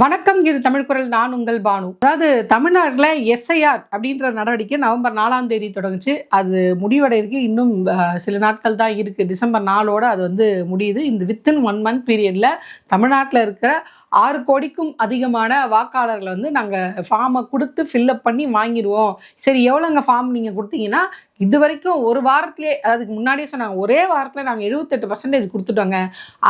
வணக்கம் இது தமிழ் குரல். நான் உங்கள் பானு. அதாவது தமிழ்நாட்டில் எஸ்ஐஆர் அப்படின்ற நடவடிக்கை நவம்பர் நாலாம் தேதி தொடங்குச்சு. அது முடிவடைறதுக்கு இன்னும் சில நாட்கள் தான் இருக்குது டிசம்பர் நாலோட அது வந்து முடியுது. இந்த வித்தின் ஒன் மந்த் பீரியடில் தமிழ்நாட்டில் இருக்கிற ஆறு கோடிக்கும் அதிகமான வாக்காளர்களை வந்து நாங்கள் ஃபார்மை கொடுத்து ஃபில்லப் பண்ணி வாங்கிடுவோம். சரி எவ்வளோங்க ஃபார்ம் நீங்கள் கொடுத்தீங்கன்னா இது வரைக்கும் ஒரு வாரத்திலே அதுக்கு முன்னாடியே சொன்னாங்க ஒரே வாரத்தில் நாங்கள் எழுபத்தெட்டு பர்சன்டேஜ் கொடுத்துட்டோங்க.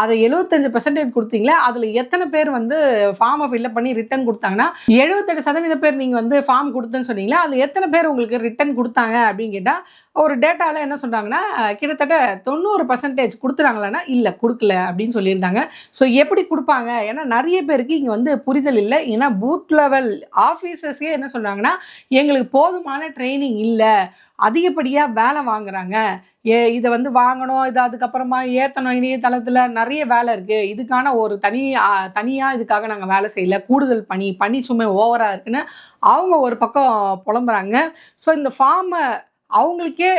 அதை எழுபத்தஞ்சு பர்சன்டேஜ் கொடுத்தீங்களே அதில் எத்தனை பேர் வந்து ஃபார்மை ஃபில்லப் பண்ணி ரிட்டர்ன் கொடுத்தாங்கன்னா எழுபத்தெட்டு சதவீத பேர் நீங்கள் வந்து ஃபார்ம் கொடுத்தேன்னு சொன்னீங்களா அதில் எத்தனை பேர் உங்களுக்கு ரிட்டர்ன் கொடுத்தாங்க அப்படின்னு கேட்டால் ஒரு டேட்டாவில் என்ன சொல்கிறாங்கன்னா கிட்டத்தட்ட தொண்ணூறு பர்சன்டேஜ் கொடுத்துறாங்களான்னா இல்லை கொடுக்கல அப்படின்னு சொல்லியிருந்தாங்க. ஸோ எப்படி கொடுப்பாங்க? ஏன்னா நிறைய பேருக்கு இங்கே வந்து புரிதல் இல்லை. ஏன்னா பூத் லெவல் ஆஃபீஸர்ஸே என்ன சொல்கிறாங்கன்னா எங்களுக்கு போதுமான ட்ரைனிங் இல்லை. அதிகப்படியாக வேலை வாங்குறாங்க. ஏ இதை வந்து வாங்கணும் இது அதுக்கப்புறமா ஏற்றணும் இணையதளத்தில் நிறைய வேலை இருக்குது இதுக்கான ஒரு தனி தனியாக இதுக்காக நாங்கள் வேலை செய்யல. கூடுதல் பணி பணி சுமை ஓவராக இருக்குன்னு அவங்க ஒரு பக்கம் புலம்புறாங்க. ஸோ இந்த ஃபார்மை அவங்களுக்கே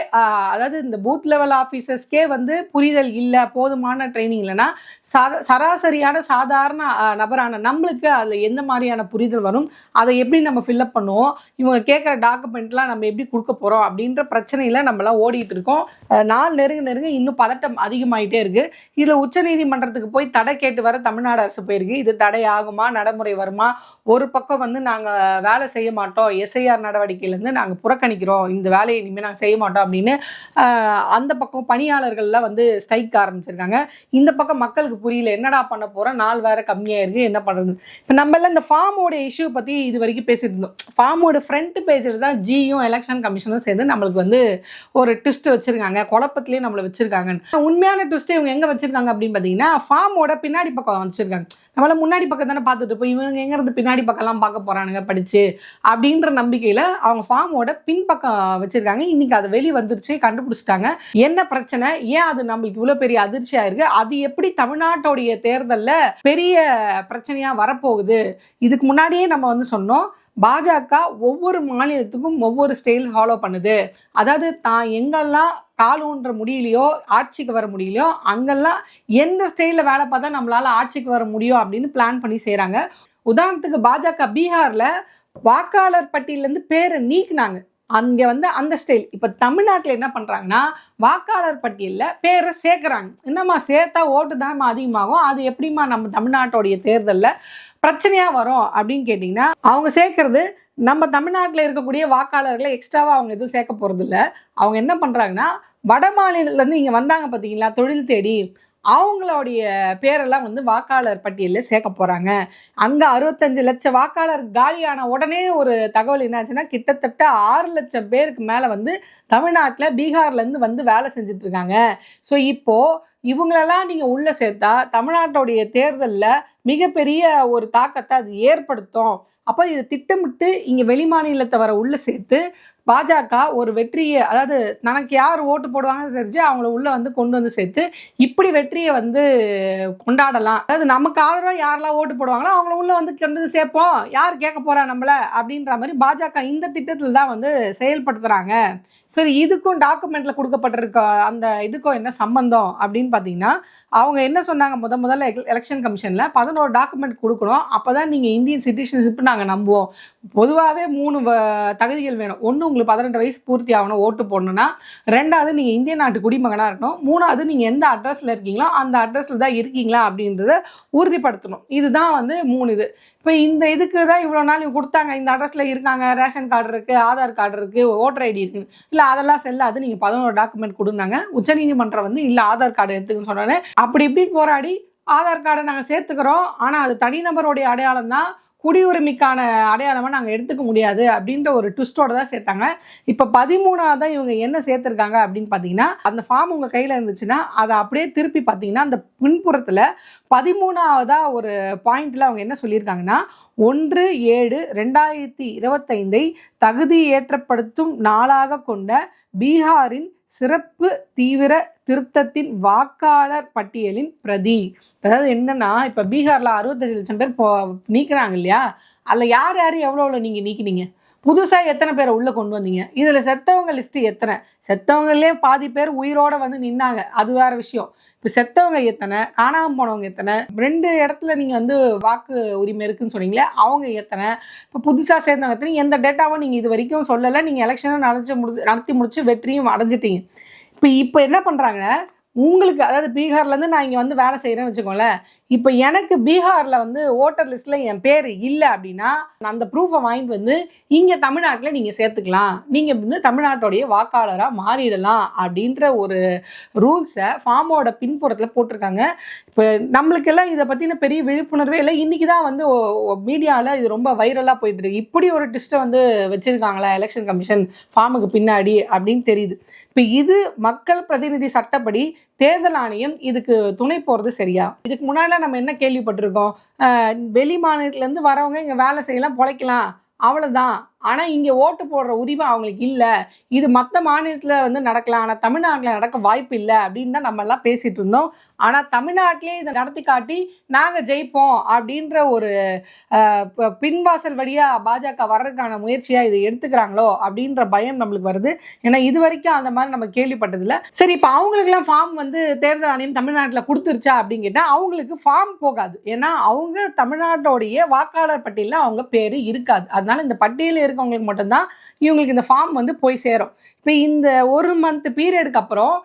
அதாவது இந்த பூத் லெவல் ஆஃபீஸர்ஸ்க்கே வந்து புரிதல் இல்லை போதுமான ட்ரைனிங் இல்லைன்னா சாத சராசரியான சாதாரண நபரான நம்மளுக்கு அதில் எந்த மாதிரியான புரிதல் வரும் அதை எப்படி நம்ம ஃபில்அப் பண்ணுவோம் இவங்க கேட்குற டாக்குமெண்ட்லாம் நம்ம எப்படி கொடுக்க போகிறோம் அப்படின்ற பிரச்சனையில் நம்மலாம் ஓடிட்டு இருக்கோம். நாள் நெருங்க நெருங்க இன்னும் பதட்டம் அதிகமாகிட்டே இருக்குது இதில் உச்சநீதிமன்றத்துக்கு போய் தடை கேட்டு வர தமிழ்நாடு அரசு போயிருக்கு. இது தடை ஆகுமா நடைமுறை வருமா? ஒரு பக்கம் வந்து நாங்கள் வேலை செய்ய மாட்டோம். எஸ்ஐஆர் நடவடிக்கையிலேருந்து நாங்கள் புறக்கணிக்கிறோம். இந்த வேலையை இனிமேல் நாங்கள் செய்ய மாட்டோம் அப்படின்னு அந்த பக்கம் பணியாளர்கள்லாம் வந்து ஸ்ட்ரைக் ஆரம்பிச்சிருக்காங்க. இந்த பக்கம் மக்களுக்கு புரியல என்னடா பண்ண போகிறோம் நாள் வேறு கம்மியாக இருக்குது என்ன பண்ணுறது இப்போ நம்ம எல்லாம் இந்த ஃபார்மோட இஷ்யூ பற்றி இது வரைக்கும் பேசிட்டு இருந்தோம். ஃபார்மோட ஃப்ரண்ட் பேஜில் தான் ஜியும் எலெக்ஷன் கமிஷனும் சேர்ந்து நம்மளுக்கு வந்து ஒரு ட்விஸ்ட் வச்சுருக்காங்க. குழப்பத்துலேயே நம்மளை வச்சுருக்காங்க உண்மையான ட்விஸ்ட் இவங்க எங்கே வச்சுருக்காங்க அப்படின்னு பார்த்தீங்கன்னா ஃபார்மோட பின்னாடி பக்கம் வச்சுருக்காங்க. நம்மள முன்னாடி பக்கம் தானே பார்த்துட்டு இருப்போம். இவங்க எங்கேருந்து பின்னாடி பக்கம்லாம் பார்க்க போகிறானுங்க படித்து அப்படின்ற நம்பிக்கையில் அவங்க ஃபார்மோட பின்பக்கம் வச்சுருக்காங்க. இன்னைக்கு அது வெளியே வந்துருச்சு கண்டுபிடிச்சிட்டாங்க. என்ன பிரச்சனை? ஏன் அது நம்மளுக்கு இவ்வளோ பெரிய அதிர்ச்சியாக இருக்கு? அது எப்படி தமிழ்நாட்டோடைய தேர்தலில் பெரிய பிரச்சனையாக வரப்போகுது? இதுக்கு முன்னாடியே நம்ம வந்து சொன்னோம் பாஜக ஒவ்வொரு மாநிலத்துக்கும் ஒவ்வொரு ஸ்டைல் ஃபாலோ பண்ணுது. அதாவது தான் எங்கெல்லாம் கால் ஊன்ற முடியலையோ ஆட்சிக்கு வர முடியலையோ அங்கெல்லாம் எந்த ஸ்டைலில் வேலை பார்த்தா நம்மளால் ஆட்சிக்கு வர முடியும் அப்படின்னு பிளான் பண்ணி செய்கிறாங்க உதாரணத்துக்கு பாஜக பீகாரில் வாக்காளர் பட்டியலேருந்து பேரை நீக்கினாங்க. அங்கே வந்து அந்த ஸ்டைல் இப்போ தமிழ்நாட்டில் என்ன பண்ணுறாங்கன்னா வாக்காளர் பட்டியலில் பேரை சேர்க்குறாங்க. என்னம்மா சேர்த்தா ஓட்டு தானம்மா அதிகமாகும். அது எப்படிம்மா நம்ம தமிழ்நாட்டோடைய தேர்தலில் பிரச்சனையாக வரும் அப்படின்னு கேட்டிங்கன்னா அவங்க சேர்க்கறது நம்ம தமிழ்நாட்டில் இருக்கக்கூடிய வாக்காளர்களை எக்ஸ்ட்ராவாக அவங்க எதுவும் சேர்க்க போகிறதில்ல அவங்க என்ன பண்ணுறாங்கன்னா வட மாநிலத்துலேருந்து இங்கே வந்தாங்க பார்த்தீங்களா தொழில் தேடி. அவங்களுடைய பேரெல்லாம் வந்து வாக்காளர் பட்டியலில் சேர்க்க போகிறாங்க அங்கே அறுபத்தஞ்சு லட்சம் வாக்காளர் காலியான உடனே ஒரு தகவல் என்னாச்சுன்னா கிட்டத்தட்ட ஆறு லட்சம் பேருக்கு மேலே வந்து தமிழ்நாட்டில் பீகார்லேருந்து வந்து வேலை செஞ்சிட்ருக்காங்க ஸோ இப்போது இவங்களெல்லாம் நீங்கள் உள்ளே சேர்த்தா தமிழ்நாட்டோடைய தேர்தலில் மிகப்பெரிய ஒரு தாக்கத்தை அது ஏற்படுத்தும். அப்போ இதை திட்டமிட்டு இங்கே வெளிமாநிலத்தை வர உள்ளே சேர்த்து பாஜக ஒரு வெற்றியை அதாவது தனக்கு யார் ஓட்டு போடுவாங்கன்னு தெரிஞ்சு அவங்கள உள்ளே வந்து கொண்டு வந்து சேர்த்து இப்படி வெற்றியை வந்து கொண்டாடலாம். அதாவது நமக்கு ஆதரவாக யாரெல்லாம் ஓட்டு போடுவாங்களோ அவங்கள உள்ள வந்து கொண்டு வந்து சேர்ப்போம். யார் கேட்க போறா நம்மள? அப்படின்ற மாதிரி பாஜக இந்த திட்டத்தில் தான் வந்து செயல்படுத்துகிறாங்க சரி இதுக்கும் டாக்குமெண்ட்டில் கொடுக்கப்பட்டிருக்க அந்த இதுக்கும் என்ன சம்பந்தம் அப்படின்னு பார்த்தீங்கன்னா அவங்க என்ன சொன்னாங்க முத முதல்ல எலெக்ஷன் கமிஷனில் பதினோரு டாக்குமெண்ட் கொடுக்கணும். அப்போ தான் நீங்கள் இந்தியன் சிட்டிசன்ஷிப் நாங்கள் நம்புவோம். பொதுவாகவே மூணு வ- தகுதிகள் வேணும். ஒன்று உங்களுக்கு பதினெட்டு வயசு பூர்த்தி ஆகணும் ஓட்டு போடணும்னா ரெண்டாவது நீங்கள் இந்திய நாட்டு குடிமகனாக இருக்கணும். மூணாவது நீங்கள் எந்த அட்ரஸில் இருக்கீங்களோ அந்த அட்ரஸில் தான் இருக்கீங்களா அப்படின்றத உறுதிப்படுத்தணும். இதுதான் வந்து மூணு இது. இப்போ இந்த இதுக்கு தான் இவ்வளோ நாள் இவங்க கொடுத்தாங்க. இந்த அட்ரஸில் இருக்காங்க. ரேஷன் கார்டு இருக்குது ஆதார் கார்டு இருக்குது ஓட்டர் ஐடி இருக்குது இல்லை அதெல்லாம் செல்லாது. நீங்கள் பதினோரு டாக்குமெண்ட் கொடுந்தாங்க உச்சநீதிமன்றம் வந்து இல்லை ஆதார் கார்டு எடுத்துக்கன்னு சொன்னாலே அப்படி இப்படி போராடி ஆதார் கார்டை நாங்கள் சேர்த்துக்கிறோம். ஆனால் அது தனிநபருடைய அடையாளம் தான். குடியுரிமைக்கான அடையாளமாக நாங்கள் எடுத்துக்க முடியாது அப்படின்ற ஒரு ட்விஸ்டோட தான் சேர்த்தாங்க. இப்போ பதிமூணாவது தான் இவங்க என்ன சேர்த்துருக்காங்க அப்படின்னு பார்த்தீங்கன்னா அந்த ஃபார்ம் உங்கள் கையில் இருந்துச்சுன்னா அதை அப்படியே திருப்பி பார்த்தீங்கன்னா அந்த பின்புறத்தில் பதிமூணாவதாக ஒரு பாயிண்டில் அவங்க என்ன சொல்லியிருக்காங்கன்னா ஒன்று ஏழு ரெண்டாயிரத்தி இருபத்தைந்தை தகுதி ஏற்றப்படுத்தும் நாளாக கொண்ட பீகாரின் சிறப்பு தீவிர திருத்தத்தின் வாக்காளர் பட்டியலின் பிரதி. அதாவது என்னன்னா இப்போ பீகாரில் அறுபத்தஞ்சு லட்சம் பேர் போ நீக்கிறாங்க இல்லையா? அதில் யார் யார் எவ்வளோ எவ்வளோ நீங்கள் நீக்கினீங்க? புதுசாக எத்தனை பேரை உள்ளே கொண்டு வந்தீங்க? இதில் செத்தவங்க லிஸ்ட்டு எத்தனை? செத்தவங்களே பாதி பேர் உயிரோட வந்து நின்னாங்க. அது வேற விஷயம். இப்போ செத்தவங்க எத்தனை காணாமல் போனவங்க எத்தனை ரெண்டு இடத்துல நீங்கள் வந்து வாக்கு உரிமை இருக்குன்னு சொன்னீங்களே அவங்க எத்தனை இப்போ புதுசாக சேர்ந்தவங்க எத்தனை எந்த டேட்டாவும் நீங்கள் இது வரைக்கும் சொல்லலை நீங்கள் எலெக்ஷனை நடத்தி முடி நடத்தி முடிச்சு வெற்றியும் அடைஞ்சிட்டீங்க. இப்போ இப்போ என்ன பண்ணுறாங்க உங்களுக்கு அதாவது பீகார்லேருந்து நான் இங்கே வந்து வேலை செய்கிறேன்னு வச்சுக்கோங்களேன் இப்போ எனக்கு பீகாரில் வந்து ஓட்டர் லிஸ்ட்டில் என் பேர் இல்லை அப்படின்னா நான் அந்த ப்ரூஃபை வாங்கிட்டு வந்து இங்கே தமிழ்நாட்டில் நீங்கள் சேர்த்துக்கலாம். நீங்கள் வந்து தமிழ்நாட்டோடைய வாக்காளராக மாறிடலாம் அப்படின்ற ஒரு ரூல்ஸை ஃபார்மோட பின்புறத்தில் போட்டிருக்காங்க. இப்போ நம்மளுக்கெல்லாம் இதை பற்றின பெரிய விழிப்புணர்வே இல்லை. இன்றைக்கி தான் வந்து மீடியாவில் இது ரொம்ப வைரலாக போயிட்டுருக்கு இப்படி ஒரு டிஸ்ட்டை வந்து வச்சுருக்காங்களா எலெக்ஷன் கமிஷன் ஃபார்முக்கு பின்னாடி அப்படின்னு தெரியுது. இப்போ இது மக்கள் பிரதிநிதி சட்டப்படி தேர்தல் ஆணையம் இதுக்கு துணை போகிறது சரியா? இதுக்கு முன்னாடி நம்ம என்ன கேள்விப்பட்டிருக்கோம்? வெளி மாநிலத்திலேருந்து வரவங்க இங்கே வேலை செய்யலாம் பொழைக்கலாம். அவ்வளோதான் ஆனால் இங்கே ஓட்டு போடுற உரிமை அவங்களுக்கு இல்லை. இது மற்ற மாநிலத்தில் வந்து நடக்கலாம். ஆனால் தமிழ்நாட்டில் நடக்க வாய்ப்பு இல்லை அப்படின்னு தான் நம்ம எல்லாம் பேசிகிட்டு இருந்தோம். ஆனால் தமிழ்நாட்டிலே இதை நடத்தி காட்டி நாங்கள் ஜெயிப்போம் அப்படின்ற ஒரு பின்வாசல் வழியாக பாஜக வர்றதுக்கான முயற்சியாக இதை எடுத்துக்கிறாங்களோ அப்படின்ற பயம் நம்மளுக்கு வருது. ஏன்னா இது வரைக்கும் அந்த மாதிரி நம்ம கேள்விப்பட்டதில்ல. சரி இப்போ அவங்களுக்குலாம் ஃபார்ம் வந்து தேர்தல் ஆணையம் தமிழ்நாட்டில் கொடுத்துருச்சா அப்படின்னு கேட்டால் அவங்களுக்கு ஃபார்ம் போகாது. ஏன்னா அவங்க தமிழ்நாட்டோடைய வாக்காளர் பட்டியலில் அவங்க பேர் இருக்காது. அதனால இந்த பட்டியலில் இருக்கவங்களுக்கு மட்டும்தான் இவங்களுக்கு இந்த ஃபார்ம் வந்து போய் சேரும். இப்போ இந்த ஒரு மந்த் பீரியடுக்கு அப்புறம்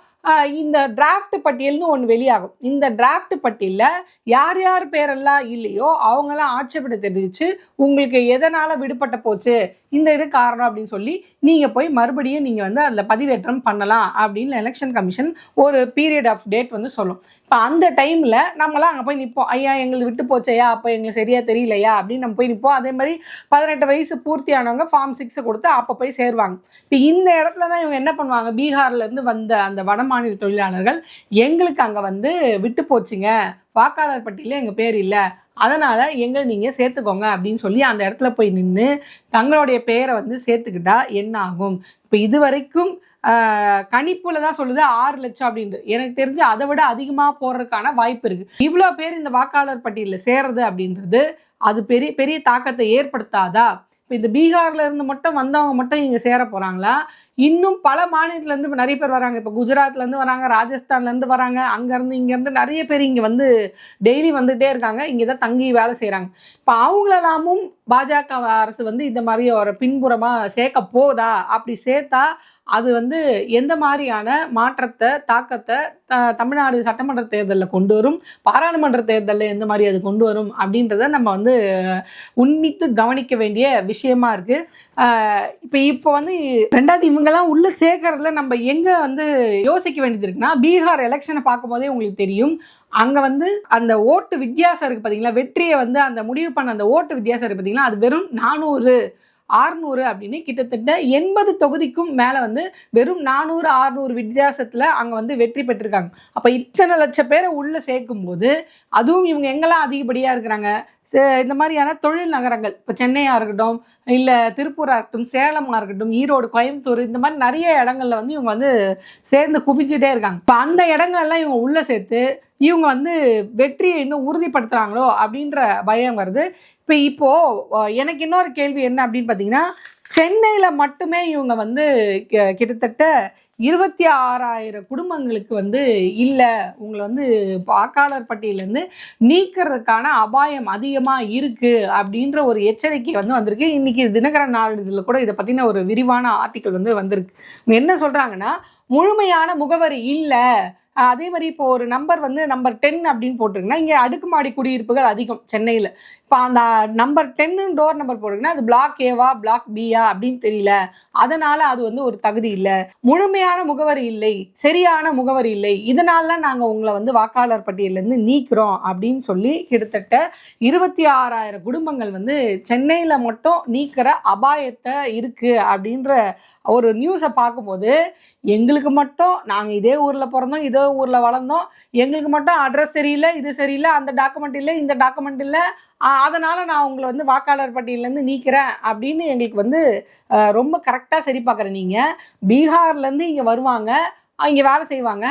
இந்த டிராஃப்ட் பட்டியல்னு ஒன்று வெளியாகும். இந்த டிராஃப்ட் பட்டியலில் யார் யார் பேரெல்லாம் இல்லையோ அவங்களாம் ஆட்சேபனை தெரிவித்து உங்களுக்கு எதனால் விடுபட்ட போச்சு? இந்த இது காரணம் அப்படின்னு சொல்லி நீங்கள் போய் மறுபடியும் நீங்கள் வந்து அதில் பதிவேற்றம் பண்ணலாம் அப்படின்னு எலெக்ஷன் கமிஷன் ஒரு பீரியட் ஆஃப் டேட் வந்து சொல்லும். இப்போ அந்த டைமில் நம்மளாம் அங்கே போய் நிற்போம் ஐயா எங்களுக்கு விட்டு போச்சையா அப்போ எங்களுக்கு சரியாக தெரியலையா அப்படின்னு நம்ம போய் நிற்போம் அதே மாதிரி பதினெட்டு வயசு பூர்த்தியானவங்க ஃபார்ம் சிக்ஸை கொடுத்து அப்போ போய் சேருவாங்க. இப்போ இந்த இடத்துல தான் இவங்க என்ன பண்ணுவாங்க? பீகார்லேருந்து வந்த அந்த வடமாநில தொழிலாளர்கள் எங்களுக்கு அங்கே வந்து விட்டு போச்சுங்க. வாக்காளர் பட்டியலில் எங்கள் பேர் இல்லை. அதனால் எங்களை நீங்கள் சேர்த்துக்கோங்க அப்படின்னு சொல்லி அந்த இடத்துல போய் நின்று தங்களுடைய பெயரை வந்து சேர்த்துக்கிட்டா என்ன ஆகும் இப்போ இது வரைக்கும் கணிப்பில் தான் சொல்லுது ஆறு லட்சம் அப்படின்ட்டு. எனக்கு தெரிஞ்சு அதை விட அதிகமாக போடுறதுக்கான வாய்ப்பு இருக்குது இவ்வளோ பேர் இந்த வாக்காளர் பட்டியலில் சேர்றது அப்படின்றது அது பெரிய பெரிய தாக்கத்தை ஏற்படுத்தாதா? இப்போ இந்த பீகார்ல இருந்து மட்டும் வந்தவங்க மட்டும் இங்கே சேர போகிறாங்களா இன்னும் பல மாநிலத்திலேருந்து இப்போ நிறைய பேர் வராங்க. இப்போ குஜராத்லேருந்து வராங்க ராஜஸ்தான்லேருந்து வராங்க அங்கேருந்து இங்கேருந்து நிறைய பேர் இங்கே வந்து டெய்லி வந்துகிட்டே இருக்காங்க. இங்கே தான் தங்கி வேலை செய்கிறாங்க இப்போ அவங்களெல்லாமும் பாஜக அரசு வந்து இந்த மாதிரி ஒரு பின்புறமாக சேர்க்க போதா? அப்படி சேர்த்தா அது வந்து எந்த மாதிரியான மாற்றத்தை தாக்கத்தை த தமிழ்நாடு சட்டமன்ற தேர்தலில் கொண்டு வரும் பாராளுமன்ற தேர்தலில் எந்த மாதிரி அது கொண்டு வரும் அப்படின்றத நம்ம வந்து உன்னித்து கவனிக்க வேண்டிய விஷயமா இருக்குது இப்போ இப்போ வந்து ரெண்டாவது இவங்கெல்லாம் உள்ள சேர்க்கறதுல நம்ம எங்கே வந்து யோசிக்க வேண்டியது இருக்குன்னா பீகார் எலெக்ஷனை பார்க்கும்போதே உங்களுக்கு தெரியும். அங்கே வந்து அந்த ஓட்டு வித்தியாசம் இருக்குது பார்த்தீங்களா வெற்றியை வந்து அந்த முடிவு பண்ண அந்த ஓட்டு வித்தியாசம் இருக்குது பார்த்தீங்களா அது வெறும் நானூறு ஆறுநூறு அப்படின்னு கிட்டத்தட்ட எண்பது தொகுதிக்கும் மேலே வந்து வெறும் நானூறு ஆறுநூறு வித்தியாசத்தில் அங்கே வந்து வெற்றி பெற்றிருக்காங்க. அப்போ இத்தனை லட்சம் பேரை உள்ளே சேர்க்கும்போது அதுவும் இவங்க எங்கெல்லாம் அதிகப்படியாக இருக்கிறாங்க? சே- இந்த மாதிரியான தொழில் நகரங்கள் இப்போ சென்னையாக இருக்கட்டும் இல்லை திருப்பூராக இருக்கட்டும் சேலமாக இருக்கட்டும் ஈரோடு கோயம்புத்தூர் இந்த மாதிரி நிறைய இடங்கள்ல வந்து இவங்க வந்து சேர்ந்து குவிஞ்சிட்டே இருக்காங்க. இப்போ அந்த இடங்கள்லாம் இவங்க உள்ளே சேர்த்து இவங்க வந்து வெற்றியை இன்னும் உறுதிப்படுத்துகிறாங்களோ அப்படின்ற பயம் வருது. இப்போ இப்போது எனக்கு இன்னொரு கேள்வி என்ன அப்படின்னு பார்த்தீங்கன்னா சென்னையில் மட்டுமே இவங்க வந்து கிட்டத்தட்ட இருபத்தி ஆறாயிரம் குடும்பங்களுக்கு வந்து இல்லை. உங்களை வந்து வாக்காளர் பட்டியலேருந்து நீக்கிறதுக்கான அபாயம் அதிகமாக இருக்குது அப்படின்ற ஒரு எச்சரிக்கை வந்து வந்திருக்கு. இன்றைக்கி தினகரன் நாளிதழில் கூட இதை பற்றின ஒரு விரிவான ஆர்டிக்கல் வந்து வந்திருக்கு. என்ன சொல்கிறாங்கன்னா முழுமையான முகவரி இல்லை. அதே மாதிரி இப்போ ஒரு நம்பர் வந்து நம்பர் டென் அப்படின்னு போட்டிருக்குன்னா இங்கே அடுக்குமாடி குடியிருப்புகள் அதிகம் சென்னையில். இப்போ அந்த நம்பர் டென்னு டோர் நம்பர் போடுறீங்கன்னா அது பிளாக் ஏவா பிளாக் பியா அப்படின்னு தெரியல. அதனால அது வந்து ஒரு தகுதி இல்லை. முழுமையான முகவரி இல்லை. சரியான முகவரி இல்லை. இதனால நாங்கள் உங்களை வந்து வாக்காளர் பட்டியலேருந்து நீக்கிறோம் அப்படின்னு சொல்லி கிட்டத்தட்ட இருபத்தி ஆறாயிரம் குடும்பங்கள் வந்து சென்னையில் மட்டும் நீக்கிற அபாயத்தை இருக்குது அப்படின்ற ஒரு நியூஸை பார்க்கும்போது எங்களுக்கு மட்டும் நாங்கள் இதே ஊரில் பிறந்தோம் இதே ஊரில் வளர்ந்தோம். எங்களுக்கு மட்டும் அட்ரஸ் சரியில்லை இது சரியில்லை அந்த டாக்குமெண்ட் இல்லை இந்த டாக்குமெண்ட் இல்லை அதனால் நான் உங்களை வந்து வாக்காளர் பட்டியலேருந்து நீக்கிறேன் அப்படின்னு எங்களுக்கு வந்து ரொம்ப கரெக்டாக சரி பார்க்குறேன் நீங்கள் பீகார்லேருந்து இங்கே வருவாங்க இங்கே வேலை செய்வாங்க.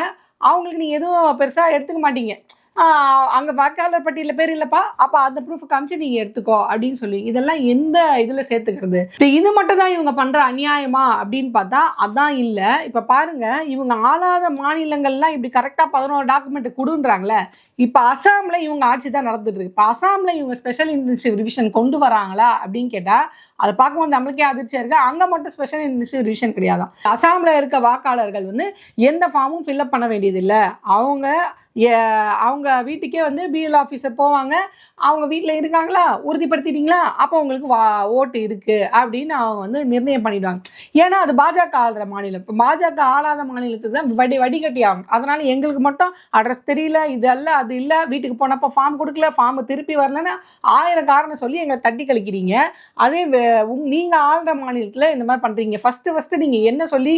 அவங்களுக்கு நீங்கள் எதுவும் பெருசாக எடுத்துக்க மாட்டீங்க. அங்க வாக்காளர் பட்டியலில் பேர் இல்லைப்பா. அப்போ அந்த ப்ரூஃப் காமிச்சு நீங்க எடுத்துக்கோ அப்படின்னு சொல்லி இதெல்லாம் எந்த இதுல சேர்த்துக்கிறது? இது- மட்டும் தான் இவங்க பண்ற அநியாயமா அப்படின்னு பார்த்தா அதான் இல்ல. இப்போ பாருங்க இவங்க ஆளாத மாநிலங்கள்லாம் இப்படி கரெக்டா பதினோரு டாக்குமெண்ட் கொடுன்றாங்களே. இப்ப அசாமில் இவங்க ஆட்சி தான் நடந்துட்டு இருக்கு. இப்போ அசாம்ல இவங்க ஸ்பெஷல் இன்டர்ன்ஷிப் ரிவிஷன் கொண்டு வராங்களா அப்படின்னு கேட்டா அதை பார்க்கும்போது நம்மளுக்கே அதிர்ச்சியாக இருக்குது அங்கே மட்டும் ஸ்பெஷல் இன்ஸ்டிடியூஷன் கிடையாது அசாமில் இருக்க வாக்காளர்கள் வந்து எந்த ஃபார்மும் ஃபில்அப் பண்ண வேண்டியதில்லை. அவங்க ஏ- அவங்க வீட்டுக்கே வந்து பிஎல் ஆஃபீஸர் போவாங்க. அவங்க வீட்டில் இருக்காங்களா? உறுதிப்படுத்திட்டீங்களா? அப்போ உங்களுக்கு வா ஓட்டு இருக்குது அப்படின்னு அவங்க வந்து நிர்ணயம் பண்ணிடுவாங்க. ஏன்னா அது பாஜக ஆளுற மாநிலம். இப்போ பாஜக ஆளாத மாநிலத்துக்கு தான் வடி வடிகட்டி ஆகும் அதனால் எங்களுக்கு மட்டும் அட்ரஸ் தெரியல இது அல்ல அது இல்லை வீட்டுக்கு போனப்போ ஃபார்ம் கொடுக்கல ஃபார்ம் திருப்பி வரலன்னு ஆயிரம் காரணம் சொல்லி எங்களை தட்டி கழிக்கிறீங்க. அதே வே- உங் நீங்கள் ஆளுற மாநிலத்தில் இந்த மாதிரி பண்ணுறீங்க ஃபஸ்ட்டு ஃபஸ்ட்டு நீங்கள் என்ன சொல்லி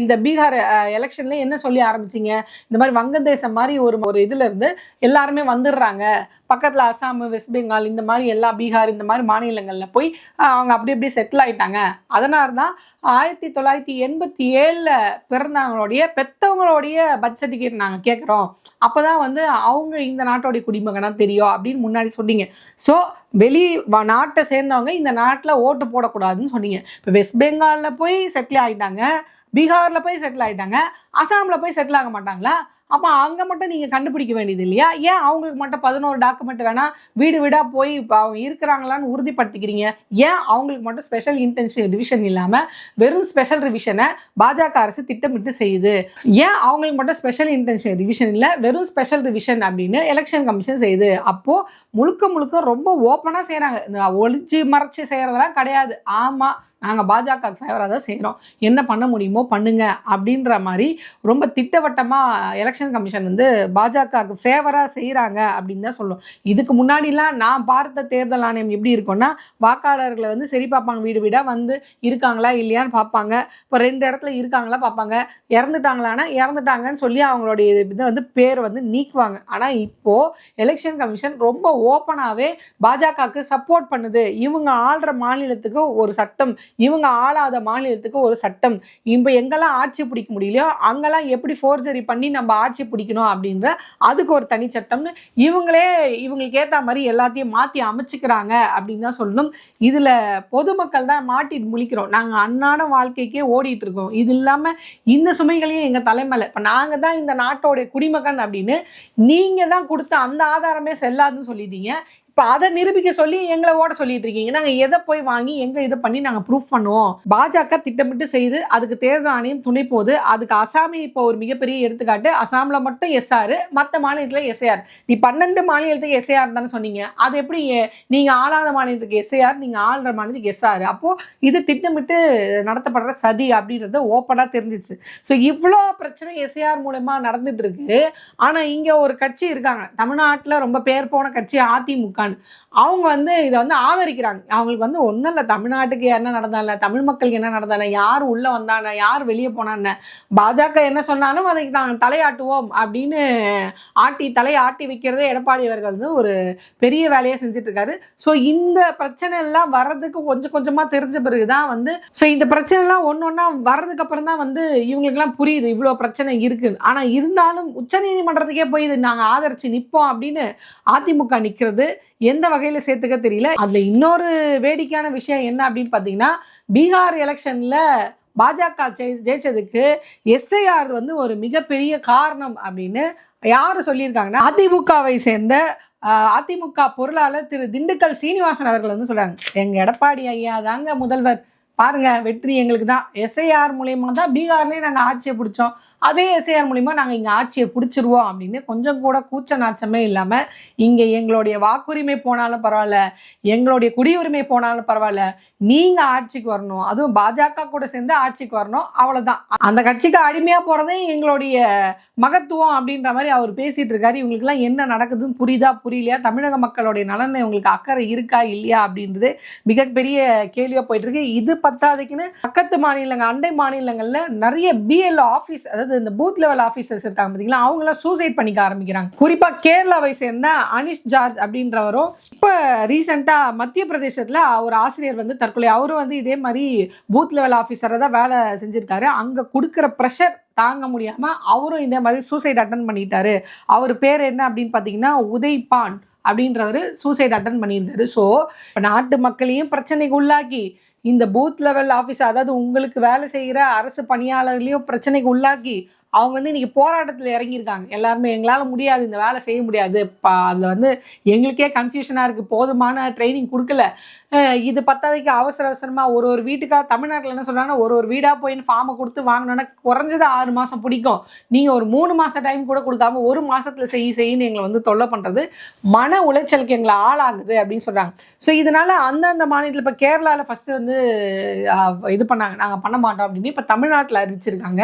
இந்த பீகார் எலெக்ஷனில் என்ன சொல்லி ஆரம்பிச்சிங்க? இந்த மாதிரி வங்கதேசம் மாதிரி ஒரு ஒரு இதுலேருந்து எல்லாருமே வந்துடுறாங்க. பக்கத்தில் அசாம் வெஸ்ட் பெங்கால் இந்த மாதிரி எல்லா பீகார் இந்த மாதிரி மாநிலங்களில் போய் அவங்க அப்படி அப்படியே செட்டில் ஆகிட்டாங்க அதனால தான் ஆயிரத்தி தொள்ளாயிரத்தி எண்பத்தி ஏழில் பிறந்தவங்களுடைய பெற்றவங்களுடைய பர்த் சர்டிஃபிகேட் நாங்கள் கேட்குறோம் அப்போ தான் வந்து அவங்க இந்த நாட்டோடைய குடிமகனாக தெரியும் அப்படின்னு முன்னாடி சொன்னீங்க. ஸோ வெளி நாட்டை சேர்ந்தவங்க இந்த நாட்டில் ஓட்டு போடக்கூடாதுன்னு சொன்னீங்க. இப்போ வெஸ்ட் பெங்காலில் போய் செட்டில் ஆகிட்டாங்க பீகாரில் போய் செட்டில் ஆகிட்டாங்க அசாமில் போய் செட்டில் ஆக மாட்டாங்களா? அப்போ அங்கே மட்டும் நீங்கள் கண்டுபிடிக்க வேண்டியது இல்லையா? ஏன் அவங்களுக்கு மட்டும் பதினோரு டாக்குமெண்ட் வேணால் வீடு வீடாக போய் இப்போ அவங்க இருக்கிறாங்களான்னு உறுதிப்படுத்திக்கிறீங்க? ஏன் அவங்களுக்கு மட்டும் ஸ்பெஷல் இன்டென்ஷன் டிவிஷன் இல்லாமல் வெறும் ஸ்பெஷல் ரிவிஷனை பாஜக அரசு திட்டமிட்டு செய்யுது? ஏன் அவங்களுக்கு மட்டும் ஸ்பெஷல் இன்டென்ஷன் ரிவிஷன் இல்லை வெறும் ஸ்பெஷல் ரிவிஷன் அப்படின்னு எலெக்ஷன் கமிஷன் செய்யுது? அப்போது முழுக்க முழுக்க ரொம்ப ஓப்பனாக செய்கிறாங்க இந்த ஒளிச்சு மறைச்சு செய்கிறதெல்லாம் கிடையாது. ஆமாம் நாங்கள் பாஜக ஃபேவராக தான் செய்கிறோம் என்ன பண்ண முடியுமோ பண்ணுங்க அப்படின்ற மாதிரி ரொம்ப திட்டவட்டமாக எலெக்ஷன் கமிஷன் வந்து பாஜகவுக்கு ஃபேவராக செய்கிறாங்க அப்படின்னு தான் சொல்லும் இதுக்கு முன்னாடிலாம் நான் பார்த்த தேர்தல் ஆணையம் எப்படி இருக்கும்னா வாக்காளர்களை வந்து சரி பார்ப்பாங்க வீடு வீடாக வந்து இருக்காங்களா இல்லையான்னு பார்ப்பாங்க. இப்போ ரெண்டு இடத்துல இருக்காங்களா பார்ப்பாங்க. இறந்துட்டாங்களான்னா இறந்துட்டாங்கன்னு சொல்லி அவங்களுடைய இதை வந்து பேர் வந்து நீக்குவாங்க. ஆனால் இப்போது எலெக்ஷன் கமிஷன் ரொம்ப ஓப்பனாகவே பாஜகவுக்கு சப்போர்ட் பண்ணுது. இவங்க ஆள்ற மாநிலத்துக்கு ஒரு சட்டம் இவங்க ஆளாத மாநிலத்துக்கு ஒரு சட்டம். இப்போ எங்கெல்லாம் ஆட்சி பிடிக்க முடியலையோ அங்கெல்லாம் எப்படி ஃபோர்ஜரி பண்ணி நம்ம ஆட்சி பிடிக்கணும் அப்படின்ற அதுக்கு ஒரு தனி சட்டம்னு இவங்களே இவங்களுக்கு ஏற்ற மாதிரி எல்லாத்தையும் மாற்றி அமைச்சுக்கிறாங்க அப்படின்னு தான் சொல்லணும். இதில் பொதுமக்கள் தான் மாட்டி முழிக்கிறோம். நாங்கள் அன்னாட வாழ்க்கைக்கே ஓடிட்டு இருக்கோம். இது இல்லாமல் இந்த சுமைகளையும் எங்கள் தலைமையில் இப்போ நாங்கள் தான் இந்த நாட்டோடைய குடிமகன் அப்படின்னு நீங்கள் தான் கொடுத்த அந்த ஆதாரமே செல்லாதுன்னு சொல்லிட்டீங்க. இப்போ அதை நிரூபிக்க சொல்லி எங்களை ஓட சொல்லிட்டு இருக்கீங்க. நாங்கள் எதை போய் வாங்கி எங்கே இதை பண்ணி நாங்கள் ப்ரூஃப் பண்ணுவோம்? பாஜக திட்டமிட்டு செய்து அதுக்கு தேர்தல் ஆணையம் துணை போகுது அதுக்கு அசாமி இப்போ ஒரு மிகப்பெரிய எடுத்துக்காட்டு அசாமில் மட்டும் எஸ்ஆர் மற்ற மாநிலத்தில் எஸ்ஏஆர். நீ பன்னெண்டு மாநிலத்துக்கு எஸ்ஏஆர் தானே சொன்னீங்க. அது எப்படி நீங்கள் ஆளாத மாநிலத்துக்கு எஸ்ஏஆர் நீங்கள் ஆள்ற மாநிலத்துக்கு எஸ்ஆர். அப்போது இது திட்டமிட்டு நடத்தப்படுற சதி அப்படின்றது ஓப்பனாக தெரிஞ்சிச்சு. ஸோ இவ்வளோ பிரச்சனை எஸ்ஏஆர் மூலயமா நடந்துட்டு இருக்கு. ஆனால் இங்கே ஒரு கட்சி இருக்காங்க. தமிழ்நாட்டில் ரொம்ப பேர் போன கட்சி அதிமுகன்னு அவங்க வந்து இதை வந்து ஆதரிக்கிறாங்க. அவங்களுக்கு வந்து ஒன்றும் இல்லை. தமிழ்நாட்டுக்கு என்ன நடந்தால தமிழ் மக்களுக்கு என்ன நடந்தால யார் உள்ளே வந்தான யார் வெளியே போனான்னு பாஜக என்ன சொன்னாலும் அதை நாங்கள் தலையாட்டுவோம் அப்படின்னு ஆட்டி தலையாட்டி ஆட்டி வைக்கிறதே எடப்பாடி அவர்கள் வந்து ஒரு பெரிய வேலையை செஞ்சுட்டு இருக்காரு ஸோ இந்த பிரச்சனை எல்லாம் வர்றதுக்கு கொஞ்சம் கொஞ்சமாக தெரிஞ்ச பிறகு தான் வந்து ஸோ இந்த பிரச்சனை எல்லாம் ஒன்று ஒன்றா வர்றதுக்கு அப்புறம் தான் வந்து இவங்களுக்குலாம் புரியுது இவ்வளோ பிரச்சனை இருக்குன்னு. ஆனால் இருந்தாலும் உச்சநீதிமன்றத்துக்கே போய் இது நாங்கள் ஆதரிச்சு நிற்போம் அப்படின்னு அதிமுக நிற்கிறது எந்த வகையில் சேர்த்துக்க தெரியல. அதில் இன்னொரு வேடிக்கையான விஷயம் என்ன அப்படின்னு பார்த்தீங்கன்னா பீகார் எலெக்ஷனில் பாஜக ஜெயிச்சதுக்கு எஸ்ஐஆர் வந்து ஒரு மிகப்பெரிய காரணம் அப்படின்னு யார் சொல்லியிருக்காங்கன்னா அதிமுகவை சேர்ந்த அதிமுக பொருளாளர் திரு திண்டுக்கல் சீனிவாசன் அவர்கள் வந்து சொல்கிறாங்க எங்கள் எடப்பாடி ஐயா தாங்க முதல்வர். பாருங்க வெற்றி எங்களுக்கு தான். எஸ்ஐஆர் மூலயமா தான் பீகார்லேயே நாங்கள் ஆட்சியை பிடிச்சோம். அதே எஸ்ஐஆர் மூலிமா நாங்கள் இங்கே ஆட்சியை பிடிச்சிருவோம் அப்படின்னு கொஞ்சம் கூட கூச்ச நாச்சமே இல்லாமல் இங்கே எங்களுடைய வாக்குரிமை போனாலும் பரவாயில்ல எங்களுடைய குடியுரிமை போனாலும் பரவாயில்ல நீங்கள் ஆட்சிக்கு வரணும் அதுவும் பாஜக கூட சேர்ந்து ஆட்சிக்கு வரணும் அவ்வளோதான் அந்த கட்சிக்கு அடிமையாக போகிறதே எங்களுடைய மகத்துவம் அப்படின்ற மாதிரி அவர் பேசிகிட்டு இருக்காரு. இவங்களுக்குலாம் என்ன நடக்குதுன்னு புரியுதா புரியலையா? தமிழக மக்களுடைய நலனை இவங்களுக்கு அக்கறை இருக்கா இல்லையா அப்படின்றது மிகப்பெரிய கேள்வியாக போயிட்டுருக்கு இது பத்தாதைக்குன்னு பக்கத்து மாநிலங்கள் அண்டை மாநிலங்களில் நிறைய பிஎல் ஆஃபீஸ் அதாவது அதாவது இந்த பூத் லெவல் ஆஃபீஸர்ஸ் இருக்காங்க பார்த்தீங்களா அவங்களாம் சூசைட் பண்ணிக்க ஆரம்பிக்கிறாங்க. குறிப்பாக கேரளாவை சேர்ந்த அனிஷ் ஜார்ஜ் அப்படின்றவரும் இப்போ ரீசெண்டாக மத்திய பிரதேசத்தில் ஒரு ஆசிரியர் வந்து தற்கொலை. அவரும் வந்து இதே மாதிரி பூத் லெவல் ஆஃபீஸராக தான் வேலை செஞ்சுருக்காரு. அங்கே கொடுக்குற ப்ரெஷர் தாங்க முடியாமல் அவரும் இதே மாதிரி சூசைட் அட்டன் பண்ணிட்டாரு. அவர் பேர் என்ன அப்படின்னு பார்த்தீங்கன்னா உதய் பான் அப்படின்றவர் சூசைட் அட்டன் பண்ணியிருந்தாரு. ஸோ இப்போ நாட்டு மக்களையும் பிரச்சனைக்கு உள்ளாக்கி இந்த பூத் லெவல் ஆஃபீஸ் அதாவது உங்களுக்கு வேலை செய்கிற அரசு பணியாளர்களையும் பிரச்சனைக்கு உள்ளாக்கி அவங்க வந்து இன்னைக்கு போராட்டத்தில் இறங்கியிருக்காங்க. எல்லாருமே எங்களால் முடியாது இந்த வேலை செய்ய முடியாது. இப்போ அதில் வந்து எங்களுக்கே கன்ஃபியூஷனாக இருக்குது போதுமான ட்ரைனிங் கொடுக்கல. இது பத்தாதைக்கு அவசர அவசரமாக ஒரு ஒரு வீட்டுக்காக தமிழ்நாட்டில் என்ன சொல்கிறாங்கன்னா ஒரு ஒரு வீடாக போயின்னு ஃபார்மை கொடுத்து வாங்கினோன்னா குறைஞ்சது ஆறு மாதம் பிடிக்கும். நீங்கள் ஒரு மூணு மாதம் டைம் கூட கொடுக்காம ஒரு மாதத்தில் செய் செய்யின்னு எங்களை வந்து தொல்லை பண்ணுறது மன உளைச்சலுக்கு எங்களை ஆளாகுது அப்படின்னு சொல்கிறாங்க ஸோ இதனால் அந்தந்த மாநிலத்தில் இப்போ கேரளாவில் ஃபஸ்ட்டு வந்து இது பண்ணாங்க. நாங்கள் பண்ண மாட்டோம் அப்படின்னு இப்போ தமிழ்நாட்டில் அறிவிச்சிருக்காங்க.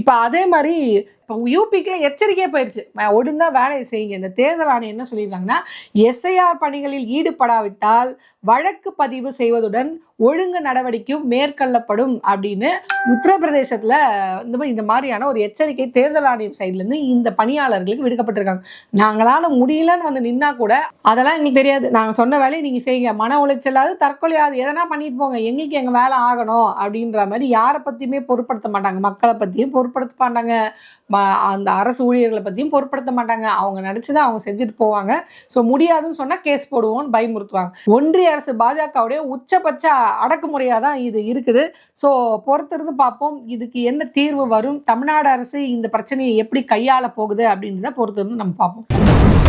இப்போ அதே மாதிரி இப்போ யூபிக்கில் எச்சரிக்கையே போயிடுச்சு ஒழுங்காக வேலையை செய்யுங்க. இந்த தேர்தல் ஆணையம் என்ன சொல்லியிருக்காங்கன்னா எஸ்ஐஆர் பணிகளில் ஈடுபடாவிட்டால் வழக்கு பதிவு செய்வதுடன் ஒழுங்கு நடவடிக்கையும் மேற்கொள்ளப்படும் அப்படின்னு உத்தரப்பிரதேசத்தில் இந்த மாதிரி இந்த மாதிரியான ஒரு எச்சரிக்கை தேர்தல் ஆணையம் சைட்லேருந்து இந்த பணியாளர்களுக்கு விடுக்கப்பட்டிருக்காங்க. நாங்களால முடியலன்னு வந்து நின்னா கூட அதெல்லாம் எங்களுக்கு தெரியாது. நாங்கள் சொன்ன வேலையை நீங்கள் செய்யுங்க. மன உளைச்சலாவது தற்கொலையாவது எதனா பண்ணிட்டு போங்க. எங்களுக்கு எங்கள் வேலை ஆகணும் அப்படின்ற மாதிரி யாரை பற்றியுமே பொருட்படுத்த மாட்டாங்க. மக்களை பற்றியும் பொருட்படுத்த மாட்டாங்க. அந்த அரசு ஊழியர்களை பற்றியும் பொருட்படுத்த மாட்டாங்க. அவங்க நடிச்சுதான் அவங்க செஞ்சுட்டு போவாங்க. ஸோ முடியாதுன்னு சொன்னால் கேஸ் போடுவோம்னு பயமுறுத்துவாங்க. ஒன்றிய ஒன்றிய அரசு பாஜகவுடைய உச்சபட்ச அடக்குமுறையாக தான் இது இருக்குது. ஸோ பொறுத்திருந்து பார்ப்போம். இதுக்கு என்ன தீர்வு வரும்? தமிழ்நாடு அரசு இந்த பிரச்சனையை எப்படி கையாள போகுது அப்படின்றத பொறுத்திருந்து நம்ம பார்ப்போம்.